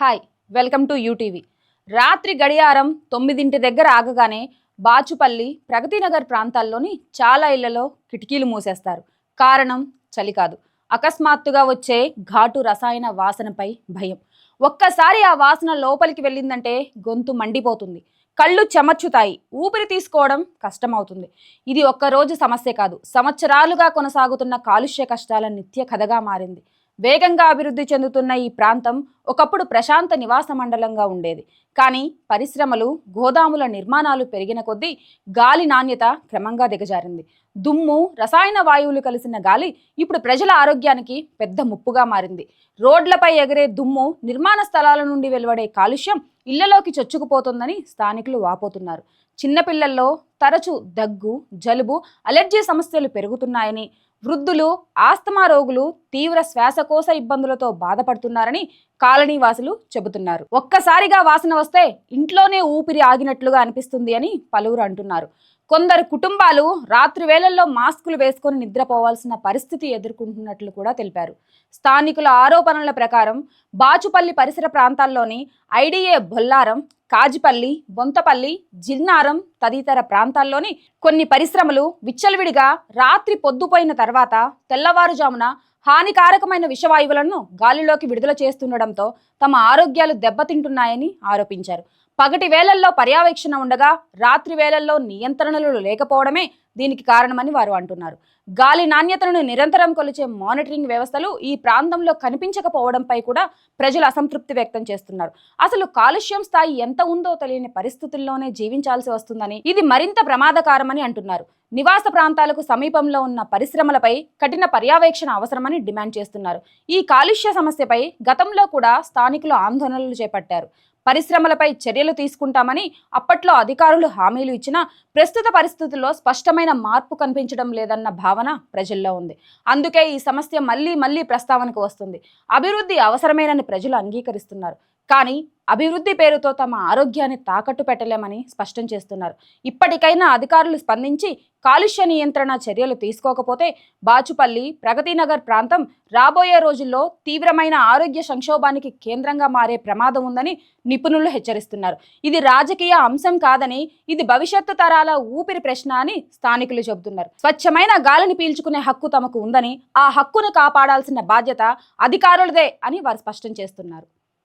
Hi welcome to UTV రాత్రి గడియారం తొమ్మిదింటి దగ్గర ఆగగానే బాచుపల్లి ప్రగతినగర్ ప్రాంతాల్లోని చాలా ఇళ్ళలో కిటికీలు మూసేస్తారు. కారణం చలి కాదు అకస్మాత్తుగా వచ్చే ఘాటు రసాయన వాసనపై భయం. ఒక్కసారి ఆ వాసన లోపలికి వెళ్ళిందంటే గొంతు మండిపోతుంది. కళ్ళు చెమర్చుతాయి. ఊపిరి తీసుకోవడం కష్టమవుతుంది. ఇది ఒక్కరోజు సమస్య కాదు. సంవత్సరాలుగా కొనసాగుతున్న కాలుష్య కష్టాల నిత్య కథగా మారింది. వేగంగా అభివృద్ధి చెందుతున్న ఈ ప్రాంతం ఒకప్పుడు ప్రశాంత నివాస మండలంగా ఉండేది. కానీ పరిశ్రమలు గోదాముల నిర్మాణాలు పెరిగిన కొద్దీ గాలి నాణ్యత క్రమంగా దిగజారింది. దుమ్ము రసాయన వాయువులు కలిసిన గాలి ఇప్పుడు ప్రజల ఆరోగ్యానికి పెద్ద ముప్పుగా మారింది. రోడ్లపై ఎగిరే దుమ్ము నిర్మాణ స్థలాల నుండి వెలువడే కాలుష్యం ఇళ్ళలోకి చొచ్చుకుపోతుందని స్థానికులు వాపోతున్నారు. చిన్నపిల్లల్లో తరచు దగ్గు జలుబు అలెర్జీ సమస్యలు పెరుగుతున్నాయని వృద్ధులు ఆస్తమా రోగులు తీవ్ర శ్వాసకోశ ఇబ్బందులతో బాధపడుతున్నారని కాలనీ వాసులు చెబుతున్నారు. ఒక్కసారిగా వాసన వస్తే ఇంట్లోనే ఊపిరి ఆగినట్లుగా అనిపిస్తుంది అని పలువురు అంటున్నారు. కొందరు కుటుంబాలు రాత్రి వేళల్లో మాస్కులు వేసుకొని నిద్రపోవాల్సిన పరిస్థితి ఎదుర్కొంటున్నట్లు కూడా తెలిపారు. స్థానికుల ఆరోపణల ప్రకారం బాచుపల్లి పరిసర ప్రాంతాల్లోని ఐడిఏ బొల్లారం కాజిపల్లి బొంతపల్లి జిన్నారం తదితర ప్రాంతాల్లోని కొన్ని పరిశ్రమలు విచ్చలవిడిగా రాత్రి పొద్దుపోయిన తర్వాత తెల్లవారుజామున హానికారకమైన విషవాయువులను గాలిలోకి విడుదల చేస్తుండడంతో తమ ఆరోగ్యాలు దెబ్బతింటున్నాయని ఆరోపించారు. పగటి వేళల్లో పర్యవేక్షణ ఉండగా రాత్రి వేళల్లో నియంత్రణలు లేకపోవడమే దీనికి కారణమని వారు అంటున్నారు. గాలి నాణ్యతను నిరంతరం కొలిచే మానిటరింగ్ వ్యవస్థలు ఈ ప్రాంతంలో కనిపించకపోవడంపై కూడా ప్రజలు అసంతృప్తి వ్యక్తం చేస్తున్నారు. అసలు కాలుష్యం స్థాయి ఎంత ఉందో తెలియని పరిస్థితుల్లోనే జీవించాల్సి వస్తుందని ఇది మరింత ప్రమాదకారమని అంటున్నారు. నివాస ప్రాంతాలకు సమీపంలో ఉన్న పరిశ్రమలపై కఠిన పర్యవేక్షణ అవసరమని డిమాండ్ చేస్తున్నారు. ఈ కాలుష్య సమస్యపై గతంలో కూడా స్థానికులు ఆందోళనలు చేపట్టారు. పరిశ్రమలపై చర్యలు తీసుకుంటామని అప్పట్లో అధికారులు హామీలు ఇచ్చినా ప్రస్తుత పరిస్థితుల్లో స్పష్టమైన మార్పు కనిపించడం లేదన్న భావన ప్రజల్లో ఉంది. అందుకే ఈ సమస్య మళ్ళీ మళ్ళీ ప్రస్తావనకు వస్తుంది. అభివృద్ధి అవసరమేనని ప్రజలు అంగీకరిస్తున్నారు. కానీ అభివృద్ధి పేరుతో తమ ఆరోగ్యాన్ని తాకట్టు పెట్టలేమని స్పష్టం చేస్తున్నారు. ఇప్పటికైనా అధికారులు స్పందించి కాలుష్య నియంత్రణ చర్యలు తీసుకోకపోతే బాచుపల్లి ప్రగతినగర్ ప్రాంతం రాబోయే రోజుల్లో తీవ్రమైన ఆరోగ్య సంక్షోభానికి కేంద్రంగా మారే ప్రమాదం ఉందని నిపుణులు హెచ్చరిస్తున్నారు. ఇది రాజకీయ అంశం కాదని ఇది భవిష్యత్తు తరాల ఊపిరి ప్రశ్న అని స్థానికులు చెబుతున్నారు. స్వచ్ఛమైన గాలిని పీల్చుకునే హక్కు తమకు ఉందని ఆ హక్కును కాపాడాల్సిన బాధ్యత అధికారులదే అని వారు స్పష్టం చేస్తున్నారు.